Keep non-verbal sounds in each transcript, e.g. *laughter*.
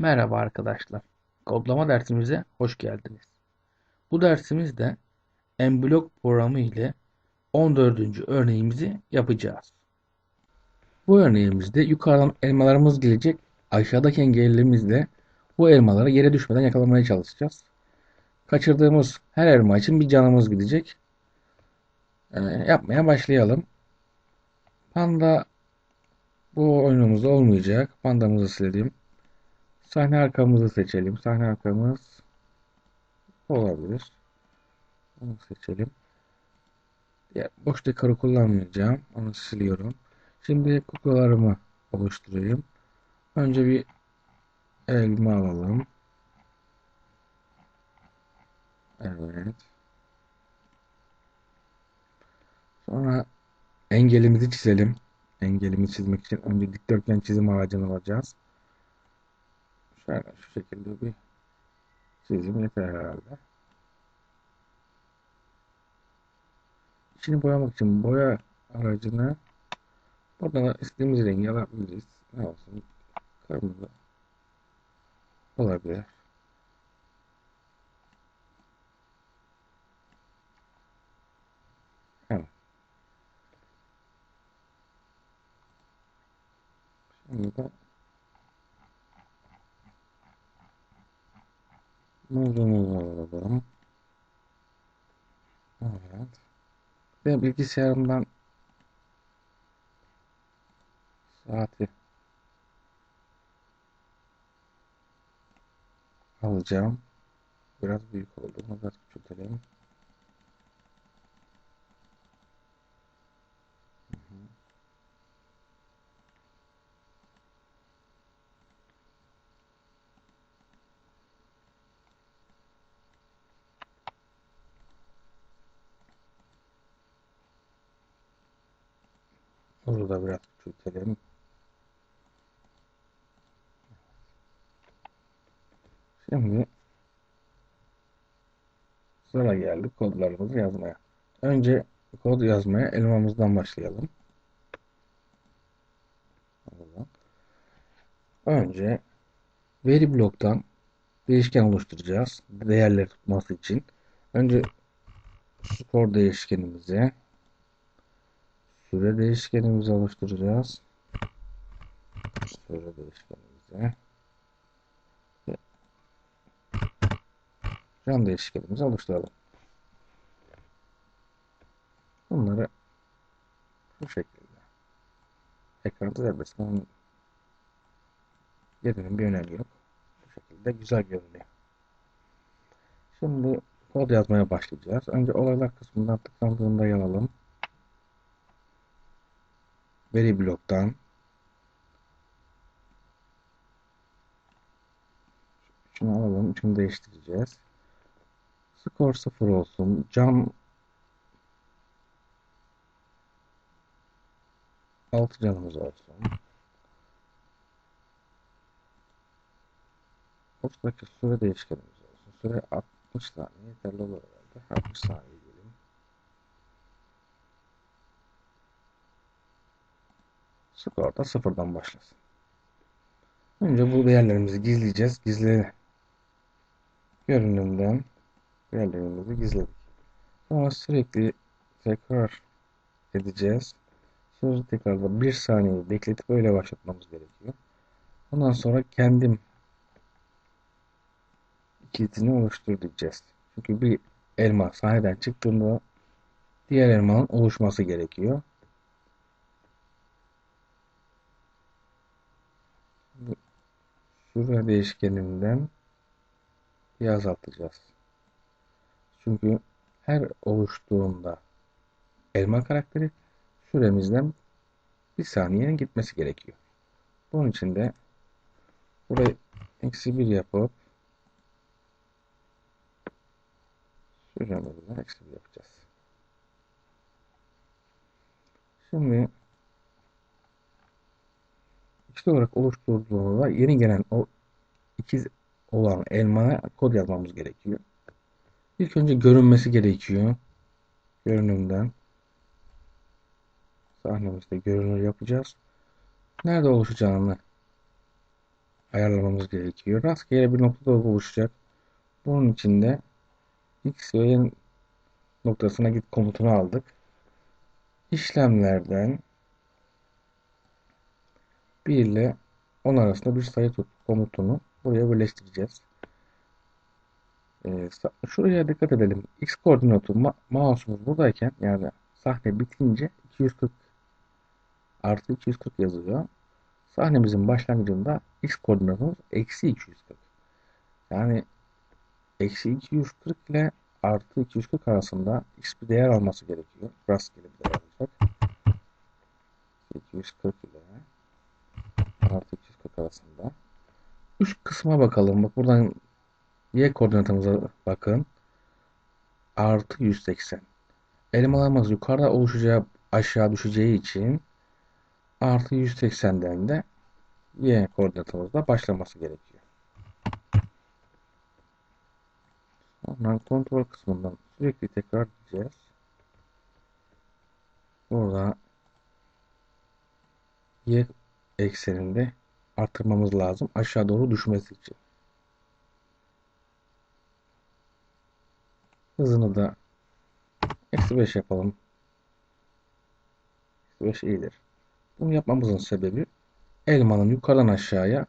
Merhaba arkadaşlar. Kodlama dersimize hoş geldiniz. Bu dersimizde Mblock programı ile 14. örneğimizi yapacağız. Bu örneğimizde yukarıdan elmalarımız gelecek. Aşağıdaki engellerimizle bu elmaları yere düşmeden yakalamaya çalışacağız. Kaçırdığımız her elma için bir canımız gidecek. Ee, yapmaya başlayalım. Panda bu oyunumuzda olmayacak. Pandamızı silelim. Sahne arkamızı seçelim. Sahne arkamız olabilir. Onu seçelim. Ya, boş dekoru kullanmayacağım. Onu siliyorum. Şimdi kuklalarımı oluşturayım. Önce bir elma alalım. Evet. Sonra engelimizi çizelim. Engelimi çizmek için önce dikdörtgen çizim ağacını alacağız. Şöyle şu şekilde bir çizim yeter herhalde. İçini boyamak için boya aracını buradan istediğimiz rengi alabiliriz. Ne olsun? Kırmızı olabilir. Evet. Şimdi de Modunu alalım. Evet. Ve bilgisayarımdan saati alacağım. Biraz büyük oldu. Biraz küçültelim. Bunu da biraz küçültelim. Şimdi sıra geldi kodlarımızı yazmaya. Önce kod yazmaya elmamızdan başlayalım. Önce veri bloktan değişken oluşturacağız. Değerleri tutması için. Önce skor değişkenimizi süre değişkenimizi oluşturacağız. Süre değişkenimizi can değişkenimizi oluşturalım. Bunları bu şekilde ekranda serbest. Bunun yerinin bir önemi yok. Bu şekilde güzel görünüyor. Şimdi kod yazmaya başlayacağız. Önce olaylar kısmından tıklandığında yalalım. Veri bloktan şunu alalım. Şunu değiştireceğiz. Skor 0 olsun. Cam 6 canımız olsun. Buradaki süre değişkenimiz olsun. Süre 60 saniye yeterli olur herhalde. 60 saniye da sıfırdan başlasın. Önce bu değerlerimizi gizleyeceğiz. Gizli görünümden değerlerimizi gizledik. Sonra sürekli tekrar edeceğiz. Sözü tekrarda bir saniye bekletip öyle başlatmamız gerekiyor. Ondan sonra kendim kilitini oluştur diyeceğiz. Çünkü bir elma sahneden çıktığında diğer elmanın oluşması gerekiyor. Şuraya değişkeninden bir azaltacağız. Çünkü her oluştuğunda elma karakteri süremizden bir saniyenin gitmesi gerekiyor. Bunun için de burayı eksi bir yapıp süremizden eksi bir yapacağız. Şimdi ikili olarak oluşturduğunda yeni gelen o ikiz olan elmaya kod yazmamız gerekiyor. İlk önce görünmesi gerekiyor. Görünümden sahnemizde görünür yapacağız. Nerede oluşacağını ayarlamamız gerekiyor. Rastgele bir noktada oluşacak. Bunun için de X ve Y noktasına git komutunu aldık. İşlemlerden 1 ile 10 arasında bir sayı tut komutunu buraya birleştireceğiz. Ee, şuraya dikkat edelim. X koordinatı ma mouse'umuz buradayken yani sahne bitince 240 artı 240 yazıyor. Sahnemizin başlangıcında x koordinatımız eksi 240. Yani eksi 240 ile artı 240 arasında x bir değer alması gerekiyor. Rastgele bir değer alacak. 240 ile artı 240 arasında. Üst kısma bakalım. Bak buradan y koordinatımıza bakın. Artı 180. Elmalarımız yukarıda oluşacağı aşağı düşeceği için artı 180'den de y koordinatımızda başlaması gerekiyor. Sonra kontrol kısmından sürekli tekrar edeceğiz. Burada y ekseninde artırmamız lazım aşağı doğru düşmesi için. Hızını da eksi 5 yapalım. Eksi 5 iyidir. Bunu yapmamızın sebebi elmanın yukarıdan aşağıya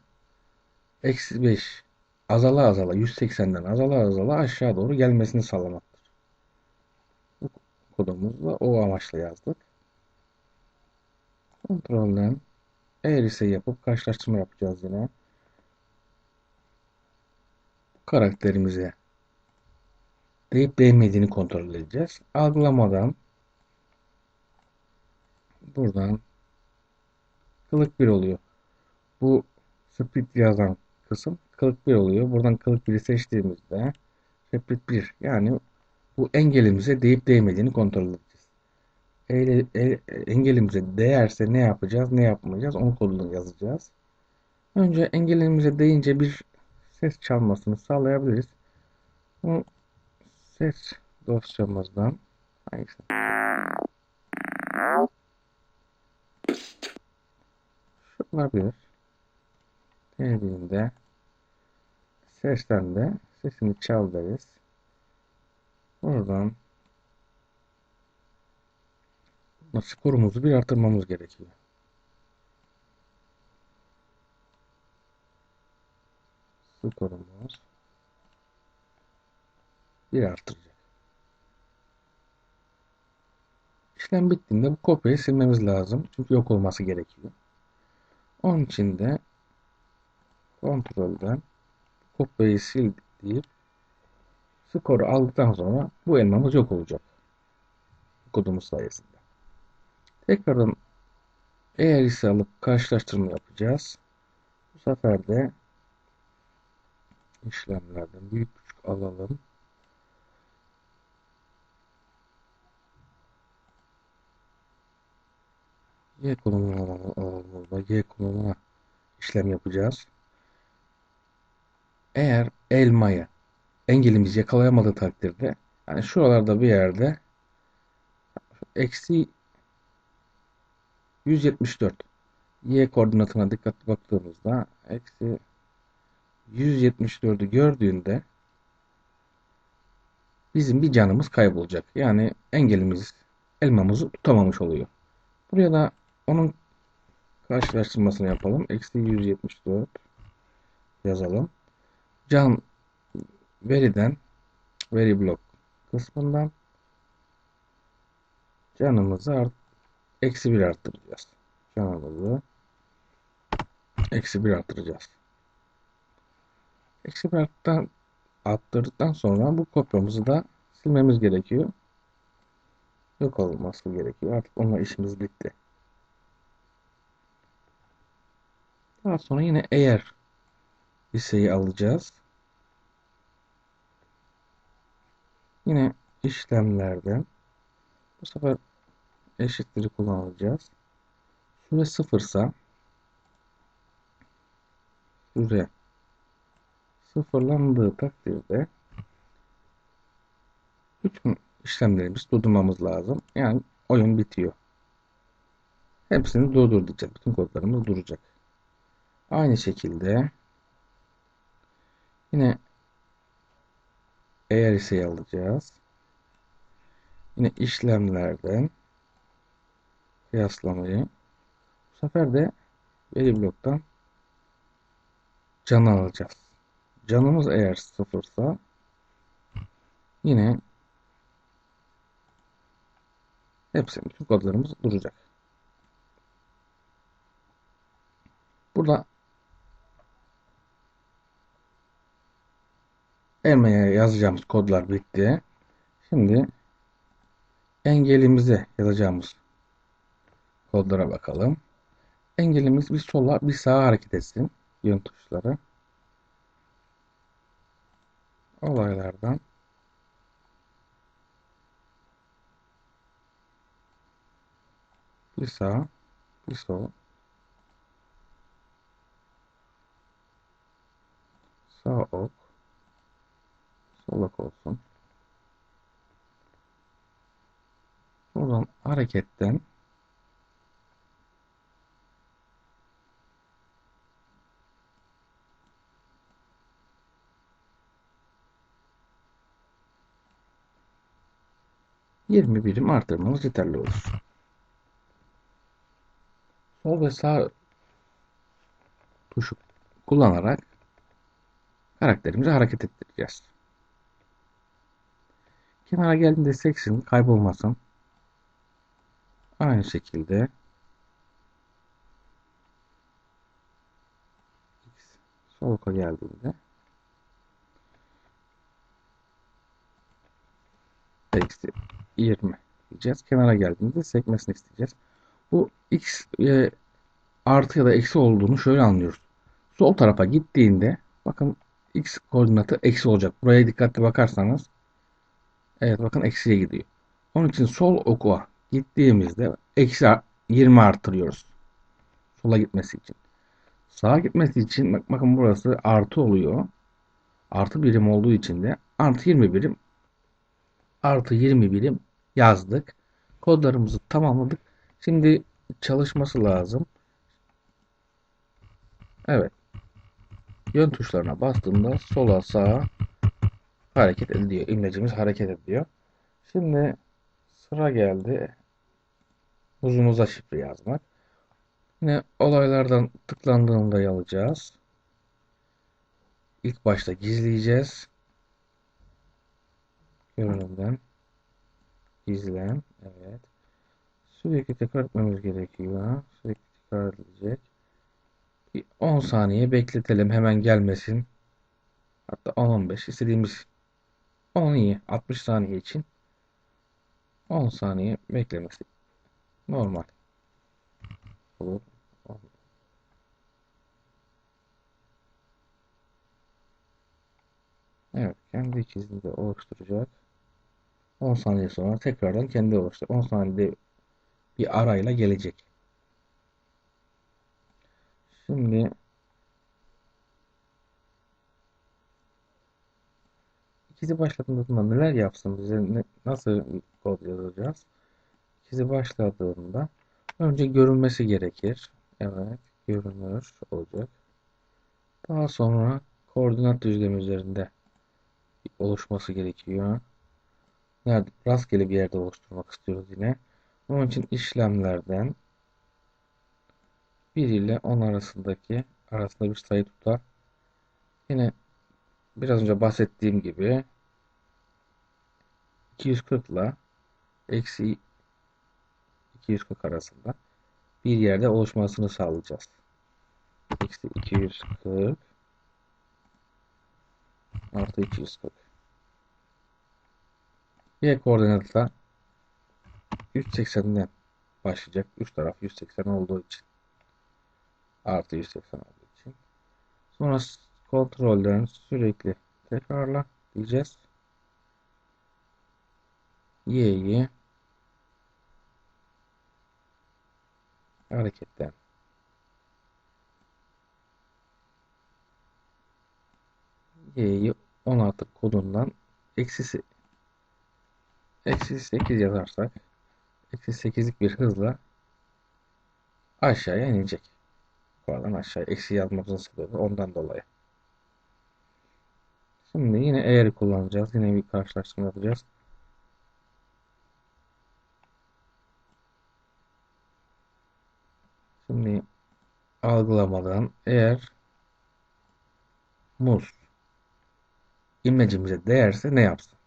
eksi 5 azala azala 180'den azala azala aşağı doğru gelmesini sağlamaktır. Bu kodumuzda o amaçla yazdık. Kontrolden eğer ise yapıp karşılaştırma yapacağız yine. Karakterimize deyip değmediğini kontrol edeceğiz. Algılamadan buradan kılık 1 oluyor. Bu split yazan kısım kılık 1 oluyor. Buradan kılık 1'i seçtiğimizde split 1 yani bu engelimize deyip değmediğini kontrol edeceğiz. E, e, engelimize değerse ne yapacağız, ne yapmayacağız onu kodunu yazacağız. Önce engelimize değince bir ses çalmasını sağlayabiliriz. Bu ses dosyamızdan hangisi? Şunlar Dediğinde sesten de sesini çal deriz. Buradan skorumuzu bir artırmamız gerekiyor. Skorumuz bir artıracak. İşlem bittiğinde bu kopyayı silmemiz lazım. Çünkü yok olması gerekiyor. Onun için de kontrolden kopyayı sil deyip skoru aldıktan sonra bu elmamız yok olacak. Kodumuz sayesinde. Tekrardan eğer ise alıp karşılaştırma yapacağız. Bu sefer de işlemlerden büyük küçük alalım. Y konumuna. Y konumuna işlem yapacağız. Eğer elmayı engelimiz yakalayamadığı takdirde yani şuralarda bir yerde eksi 174 y koordinatına dikkatli baktığımızda eksi 174'ü gördüğünde bizim bir canımız kaybolacak. Yani engelimiz elmamızı tutamamış oluyor. Buraya da onun karşılaştırmasını yapalım. Eksi 174 yazalım. Can veriden veri blok kısmından canımızı art eksi 1 arttıracağız. Canımızı eksi 1 arttıracağız. Eksi 1 arttıktan, arttırdıktan sonra bu kopyamızı da silmemiz gerekiyor. Yok olması gerekiyor. Artık onunla işimiz bitti. Daha sonra yine eğer liseyi alacağız. Yine işlemlerden bu sefer eşitleri kullanacağız. Süre sıfırsa süre sıfırlandığı takdirde bütün işlemlerimizi durdurmamız lazım. Yani oyun bitiyor. Hepsini durdur. Bütün kodlarımız duracak. Aynı şekilde Yine eğer ise alacağız. Yine işlemlerden kıyaslamayı. Bu sefer de veri bloktan can alacağız. Canımız eğer sıfırsa yine hepsi bütün kodlarımız duracak. Burada elmaya yazacağımız kodlar bitti. Şimdi engelimize yazacağımız kodlara bakalım. Engelimiz bir sola bir sağa hareket etsin. Yön tuşları. Olaylardan bir sağ bir sol sağ ok sol ok olsun. Buradan hareketten yirmi birim artırmamız yeterli olur. Sol ve sağ tuşu kullanarak karakterimizi hareket ettireceğiz. Kenara geldiğinde seksin kaybolmasın. Aynı şekilde sol oka geldiğinde eksi 20 diyeceğiz. Kenara geldiğinde sekmesini isteyeceğiz. Bu x e, artı ya da eksi olduğunu şöyle anlıyoruz. Sol tarafa gittiğinde bakın x koordinatı eksi olacak. Buraya dikkatli bakarsanız evet bakın eksiye gidiyor. Onun için sol oka gittiğimizde eksi 20 artırıyoruz. Sola gitmesi için. Sağa gitmesi için bak, bakın burası artı oluyor. Artı birim olduğu için de artı 20 birim artı 20 birim yazdık. Kodlarımızı tamamladık. Şimdi çalışması lazım. Evet. Yön tuşlarına bastığımda sola sağa hareket ediyor. İmlecimiz hareket ediyor. Şimdi sıra geldi uzumuza şifre yazmak. Yine olaylardan tıklandığında alacağız. İlk başta gizleyeceğiz. Görünümden gizlen. Evet. Sürekli tekrar etmemiz gerekiyor. Sürekli tekrar edilecek. Bir 10 saniye bekletelim. Hemen gelmesin. Hatta 10-15 istediğimiz 10 iyi. 60 saniye için 10 saniye beklemesi normal. Olur. Evet. Kendi de oluşturacak. 10 saniye sonra tekrardan kendi oluştu. 10 saniyede bir arayla gelecek. Şimdi ikizi başladığında neler yapsın bize nasıl kod yazacağız? İkizi başladığında önce görünmesi gerekir. Evet görünür olacak. Daha sonra koordinat düzlemi üzerinde oluşması gerekiyor. Nerede? Rastgele bir yerde oluşturmak istiyoruz yine. Onun için işlemlerden 1 ile 10 arasındaki arasında bir sayı tutar. Yine biraz önce bahsettiğim gibi 240 ile eksi 240 arasında bir yerde oluşmasını sağlayacağız. Eksi 240 artı 240 Y koordinatı da 180'den başlayacak. Üç taraf 180 olduğu için. Artı 180 olduğu için. Sonra kontrolden sürekli tekrarla diyeceğiz. Y'yi hareketten Y'yi 16 kodundan eksisi eksi 8 yazarsak eksi 8'lik bir hızla aşağıya inecek. Pardon aşağı eksi yazmamızın sebebi ondan dolayı. Şimdi yine eğeri kullanacağız. Yine bir karşılaştırma yapacağız. Şimdi algılamadan eğer muz imlecimize değerse ne yapsın?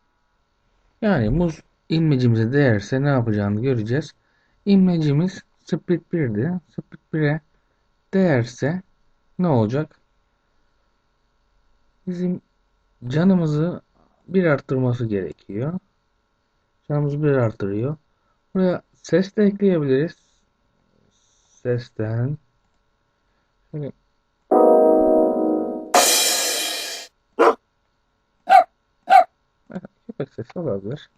Yani muz imlecimize değerse ne yapacağını göreceğiz. İmlecimiz split 1'di. Split 1'e değerse ne olacak? Bizim canımızı bir arttırması gerekiyor. Canımızı bir arttırıyor. Buraya ses de ekleyebiliriz. Sesten şöyle köpek sesi olabilir.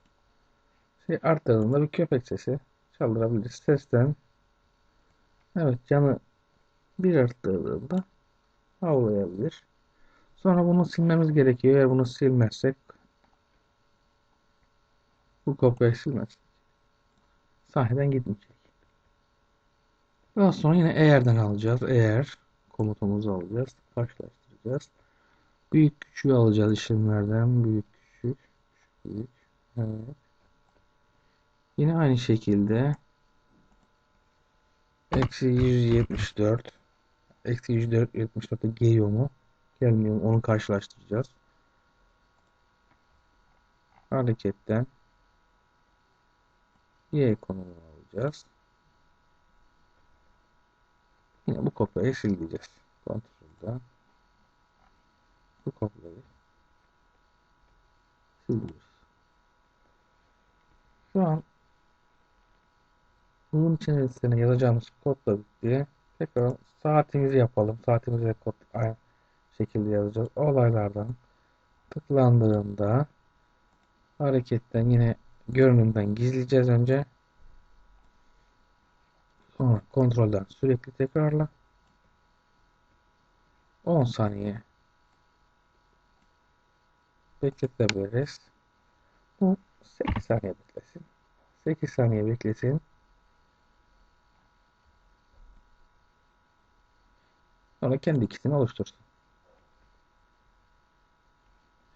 Şey arttırdığında bir köpek sesi çaldırabiliriz. Sesten evet canı bir arttırdığında havlayabilir. Sonra bunu silmemiz gerekiyor. Eğer bunu silmezsek bu kopyayı silmezsek sahneden gitmeyecek. Daha sonra yine eğerden alacağız. Eğer komutumuzu alacağız. Karşılaştıracağız. Büyük küçüğü alacağız işlemlerden. Büyük. Büyük. Yine aynı şekilde eksi 174 eksi 174'te geliyor mu? Gelmiyor mu? Onu karşılaştıracağız. Hareketten Y konumunu alacağız. Yine bu kopyayı sileceğiz. Kontrolden bu kopyayı siliyoruz. Şu an bunun içerisine yazacağımız kod da bitti. Tekrar saatimizi yapalım. Saatimizi de kod aynı şekilde yazacağız. Olaylardan tıklandığında hareketten yine görünümden gizleyeceğiz önce. Sonra kontrolden sürekli tekrarla. 10 saniye bekletebiliriz. Bu 8 saniye beklesin. 8 saniye beklesin. Sonra kendi ikisini oluştursun.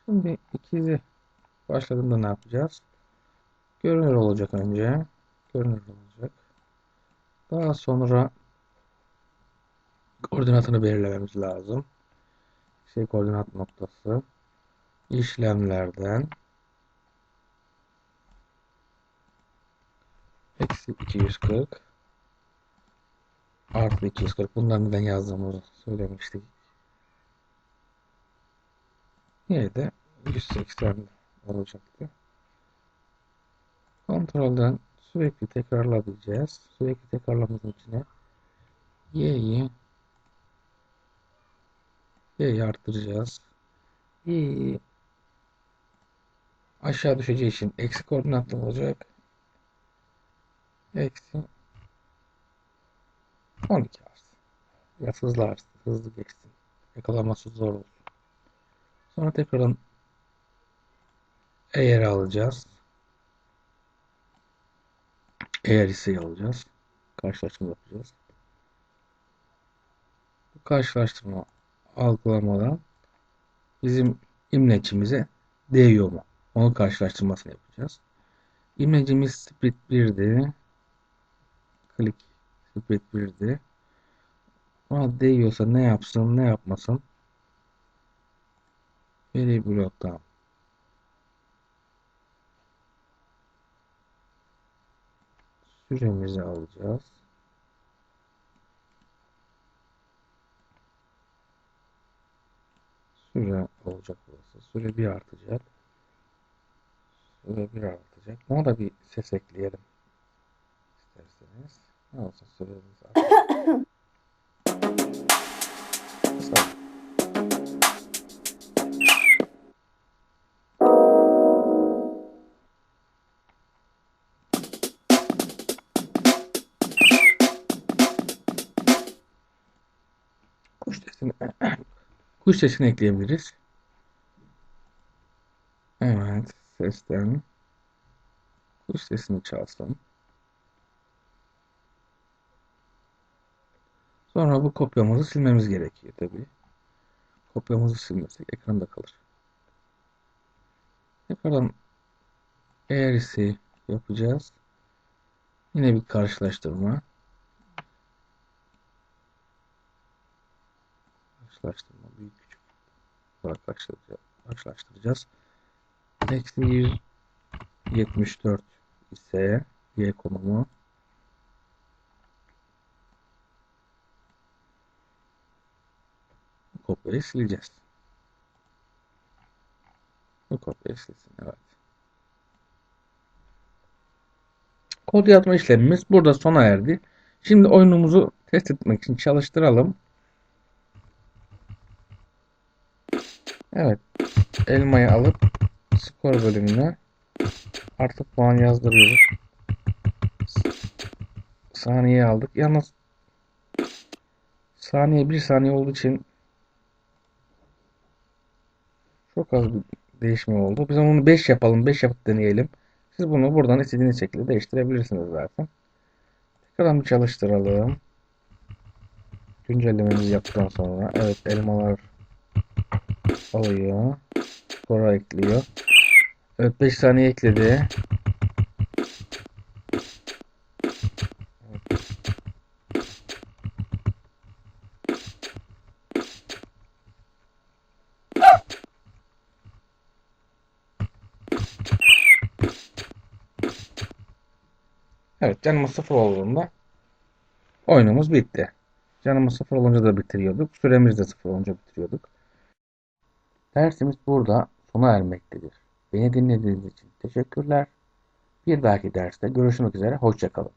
Şimdi ikizi başladığında ne yapacağız? Görünür olacak önce. Görünür olacak. Daha sonra koordinatını belirlememiz lazım. Şey koordinat noktası işlemlerden eksi 240 artı 240 bunları neden yazdığımızı söylemiştik. Yine de 180 olacaktı. Kontrolden sürekli tekrarla diyeceğiz. Sürekli tekrarlamamızın içine y'yi y'yi arttıracağız. y'yi aşağı düşeceği için eksi koordinatlı olacak. Eksi 12 arz. Biraz hızlı arz. Hızlı geçsin. Yakalaması zor olsun. Sonra tekrardan eğer alacağız. Eğer hisseyi alacağız. Karşılaştırma yapacağız. Bu karşılaştırma algılamadan bizim imleçimize değiyor mu? Onu karşılaştırmasını yapacağız. İmlecimiz split 1'di. Klik split 1'di. Ona değiyorsa ne yapsın ne yapmasın. Veri bloktan süremizi alacağız. Süre olacak burası. Süre bir artacak. Süre bir artacak. Ona da bir ses ekleyelim. İsterseniz. Ne olsun artacak. Kısa. Kuş sesini *coughs* kuş sesini ekleyebiliriz. Evet, sesten kuş sesini çalsın. Sonra bu kopyamızı silmemiz gerekiyor tabii. Kopyamızı silmezsek ekranda kalır. Tekrardan eğrisi yapacağız. Yine bir karşılaştırma. Karşılaştırma büyük küçük olarak karşılaştıracağız. karşılaştıracağız. Eksi 174 ise Y konumu kopyayı sileceğiz. Bu kopyayı silsin. Evet. Kod yazma işlemimiz burada sona erdi. Şimdi oyunumuzu test etmek için çalıştıralım. Evet. Elmayı alıp skor bölümüne artık puan yazdırıyoruz. Saniye aldık. Yalnız saniye bir saniye olduğu için çok az bir değişme oldu. Biz onu 5 yapalım. 5 yapıp deneyelim. Siz bunu buradan istediğiniz şekilde değiştirebilirsiniz zaten. Tekrardan bir çalıştıralım. Güncellememizi yaptıktan sonra evet elmalar alıyor. Skora ekliyor. Evet 5 saniye ekledi. Evet canımız sıfır olduğunda oyunumuz bitti. Canımız sıfır olunca da bitiriyorduk. Süremiz de sıfır olunca bitiriyorduk. Dersimiz burada sona ermektedir. Beni dinlediğiniz için teşekkürler. Bir dahaki derste görüşmek üzere. Hoşçakalın.